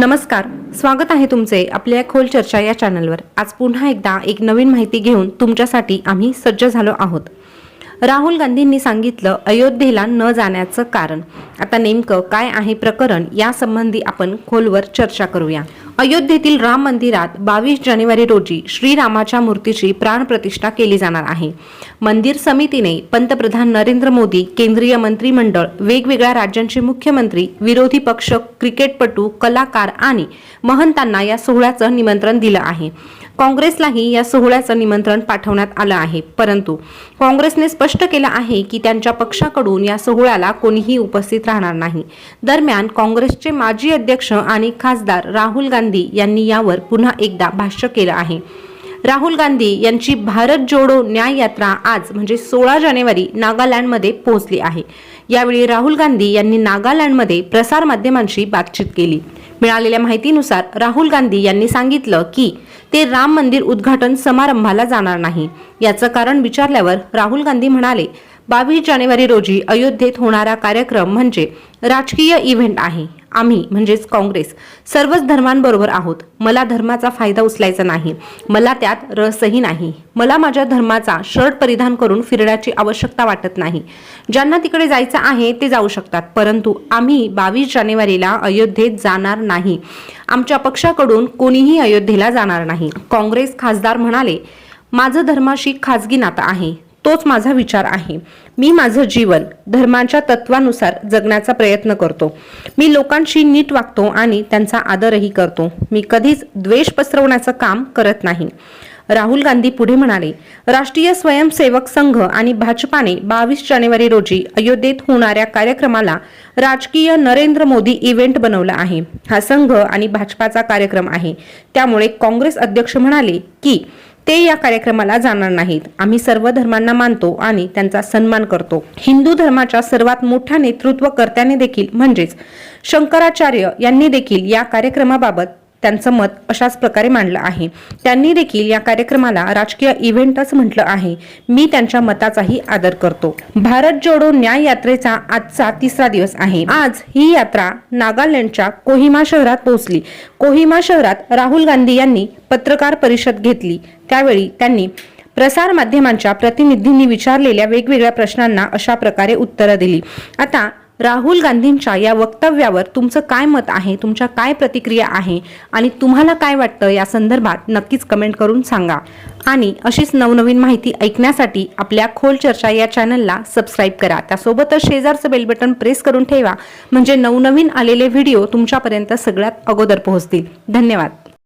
नमस्कार स्वागत आहे तुमचे आपल्या खोल चर्चा या चॅनलवर आज पुन्हा एकदा एक नवीन माहिती घेऊन तुमच्यासाठी आम्ही सज्ज झालो आहोत. राहुल गांधींनी सांगितलं अयोध्येला न जाण्याचं कारण. आता नेमकं काय आहे प्रकरण यासंबंधी आपण खोलवर चर्चा करूया. अयोध्येतील राम मंदिरात बावीस जानेवारी रोजी श्रीरामाच्या मूर्तीची प्राणप्रतिष्ठा केली जाणार आहे. मंदिर समितीने पंतप्रधान नरेंद्र मोदी केंद्रीय मंत्रिमंडळ वेगवेगळ्या राज्यांचे मुख्यमंत्री विरोधी पक्ष क्रिकेटपटू कलाकार आणि महंतांना या सोहळ्याचं निमंत्रण दिलं आहे. काँग्रेसलाही या सोहळ्याचं निमंत्रण पाठवण्यात आलं आहे. परंतु काँग्रेसने स्पष्ट केलं आहे की त्यांच्या पक्षाकडून या सोहळ्याला कोणीही उपस्थित राहणार नाही. दरम्यान काँग्रेसचे माजी अध्यक्ष आणि खासदार राहुल गांधी यांनी यावर पुन्हा एकदा भाष्य केलं आहे. राहुल गांधी यांची भारत जोडो न्याय यात्रा आज म्हणजे सोळा जानेवारी नागालँडमध्ये पोहोचली आहे. यावेळी राहुल गांधी यांनी नागालँडमध्ये प्रसारमाध्यमांशी बातचीत केली. मिळालेल्या माहितीनुसार राहुल गांधी यांनी सांगितलं की ते राम मंदिर उद्घाटन समारंभाला जाणार नाही. याचं कारण विचारल्यावर राहुल गांधी म्हणाले बावीस जानेवारी रोजी अयोध्येत होणारा कार्यक्रम म्हणजे राजकीय इव्हेंट आहे. आम्ही म्हणजेच काँग्रेस सर्वच धर्मांबरोबर आहोत. मला धर्माचा फायदा उचलायचा नाही. मला त्यात रसही नाही. मला माझ्या धर्माचा शर्ट परिधान करून फिरण्याची आवश्यकता वाटत नाही. ज्यांना तिकडे जायचं आहे ते जाऊ शकतात. परंतु आम्ही बावीस जानेवारीला अयोध्येत जाणार नाही. आमच्या पक्षाकडून कोणीही अयोध्येला जाणार नाही. काँग्रेस खासदार म्हणाले माझं धर्माशी खाजगी नातं आहे. तोच माझा विचार आहे. मी माझं जीवन धर्माच्या तत्वानुसार जगण्याचा प्रयत्न करतो. मी लोकांशी नीट वागतो आणि त्यांचा आदरही करतो. मी कधीच द्वेष पसरवण्याचं काम करत नाही. राहुल गांधी पुढे म्हणाले राष्ट्रीय स्वयंसेवक संघ आणि भाजपाने बावीस जानेवारी रोजी अयोध्येत होणाऱ्या कार्यक्रमाला राजकीय नरेंद्र मोदी इव्हेंट बनवला आहे. हा संघ आणि भाजपाचा कार्यक्रम आहे. त्यामुळे काँग्रेस अध्यक्ष म्हणाले की ते या कार्यक्रमाला जाणार नाहीत. आम्ही सर्व धर्मांना मानतो आणि त्यांचा सन्मान करतो. हिंदू धर्माच्या सर्वात मोठ्या नेतृत्वकर्त्याने देखील म्हणजेच शंकराचार्य यांनी देखील या कार्यक्रमाबाबत त्यांचं मत अशाच प्रकारे मांडलं आहे. त्यांनी देखील या कार्यक्रमाला राजकीय इव्हेंटच म्हटलं आहे. मी त्यांच्या मताचाही आदर करतो. भारत जोडो न्याय यात्रेचा आजचा तिसरा दिवस आहे. आज ही यात्रा नागालँडच्या कोहिमा शहरात पोहोचली. कोहिमा शहरात राहुल गांधी यांनी पत्रकार परिषद घेतली. त्यावेळी त्यांनी प्रसार माध्यमांच्या प्रतिनिधींनी विचारलेल्या वेगवेगळ्या प्रश्नांना अशा प्रकारे उत्तरं दिली. आता राहुल गांधींच्या या वक्तव्यावर तुमचं काय मत आहे? तुमच्या काय प्रतिक्रिया आहे? आणि तुम्हाला काय वाटतं? या संदर्भात नक्कीच कमेंट करून सांगा. आणि अशीच नवनवीन माहिती ऐकण्यासाठी आपल्या खोल चर्चा या चॅनलला सबस्क्राईब करा. त्यासोबतच शेजारचं बेल बटन प्रेस करून ठेवा. म्हणजे नवनवीन आलेले व्हिडिओ तुमच्यापर्यंत सगळ्यात अगोदर पोहोचतील. धन्यवाद.